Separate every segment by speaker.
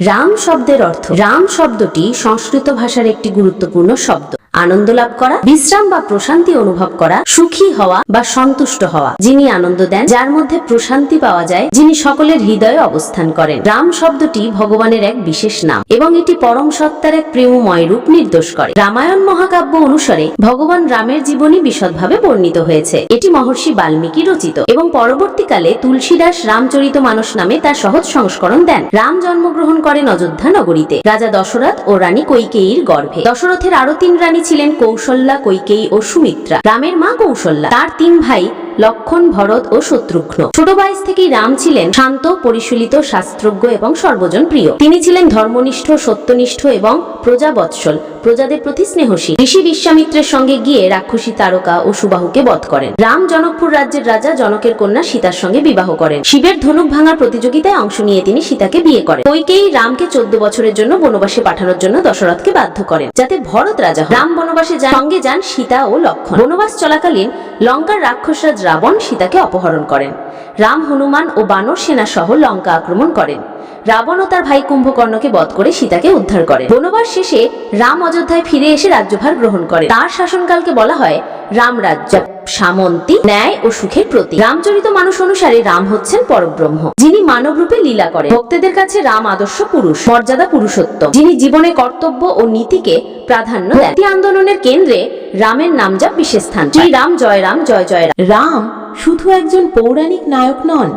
Speaker 1: রাম শব্দের অর্থ রাম শব্দটি সংস্কৃত ভাষার একটি গুরুত্বপূর্ণ শব্দ। আনন্দ লাভ করা, বিশ্রাম বা প্রশান্তি অনুভব করা, সুখী হওয়া বা সন্তুষ্ট হওয়া। যিনি আনন্দ দেন, যার মধ্যে প্রশান্তি পাওয়া যায়, যিনি সকলের হৃদয়ে অবস্থান করেন। রাম শব্দটি ভগবানের এক বিশেষ নাম এবং এটি পরম সত্তার এক প্রেমময় রূপ নির্দেশ করে। রামায়ণ মহাকাব্য অনুসারে ভগবান রামের জীবনী বিশদভাবে বর্ণিত হয়েছে। এটি মহর্ষি বাল্মীকি রচিত এবং পরবর্তীকালে তুলসীদাস রামচরিত মানস নামে তার সহজ সংস্করণ দেন। রাম জন্মগ্রহণ করেন অযোধ্যা নগরীতে। রাজা দশরথ ও রানী কৈকেয়ীর গর্ভে। দশরথের আরও তিন রানী ছিলেন কৌশল্যা কৈকেয়ী ও সুমিত্রা। রামের মা কৌশল্যা। তার তিন ভাই লক্ষণ ভরত ও শত্রুঘ্ন। ছোট বয়স থেকেই রাম ছিলেন শান্ত, পরিশীলিত, শাস্ত্রজ্ঞ এবং সর্বজন প্রিয়। তিনি ছিলেন ধর্মনিষ্ঠ, সত্যনিষ্ঠ এবং প্রজাবৎসল, প্রজাদের প্রতি স্নেহশীল। ঋষি বিশ্বামিত্রের সঙ্গে গিয়ে রাক্ষসী তারকা ও সুবাহুকে বধ করেন। রাম জনকপুর রাজ্যের রাজা, জনকের কন্যা সীতার সঙ্গে বিবাহ করেন। শিবের ধনুক ভাঙার প্রতিযোগিতায় অংশ নিয়ে তিনি সীতাকে বিয়ে করেন। কৈকেয়ী রামকে চোদ্দ বছরের জন্য বনবাসে পাঠানোর জন্য দশরথকে বাধ্য করেন, যাতে ভরত রাজা রাম বনবাসে সঙ্গে যান সীতা ও লক্ষণ। বনবাস চলাকালীন লঙ্কার রাক্ষসরাজ রাবণ সীতাকে অপহরণ করেন। রাম হনুমান ও বানর সেনা সহ লঙ্কা আক্রমণ করেন। রাবণ ও তার ভাই কুম্ভকর্ণকে বধ করে সীতাকে উদ্ধার করেন। বনবাস শেষে রাম অযোধ্যায় ফিরে এসে রাজ্যভার গ্রহণ করে তার শাসনকালকে বলা হয় রাম রাজ্য। সামন্তি, ন্যায় ও সুখের প্রতি রামচরিত মানুষ অনুসারে রাম হচ্ছেন পরব্রহ্ম। যিনি মানব রূপে লীলা করেন। ভক্তদের কাছে রাম আদর্শ পুরুষ, মর্যাদা পুরুষোত্তম। যিনি জীবনে কর্তব্য ও নীতিকে প্রাধান্য দেন। আন্দোলনের কেন্দ্রে রামের নামজাপ বিশেষ স্থান। শ্রী রাম, জয় রাম, জয় জয় রাম।
Speaker 2: রাম শুধু একজন পৌরাণিক নায়ক নন,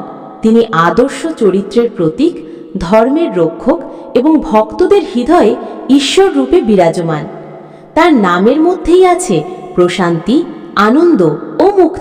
Speaker 2: তিনি আদর্শ চরিত্রের প্রতীক, ধর্মের রক্ষক এবং ভক্তদের হৃদয়ে ঈশ্বর রূপে বিরাজমান। তার নামের মধ্যেই আছে প্রশান্তি আনন্দ ও মুক্তি।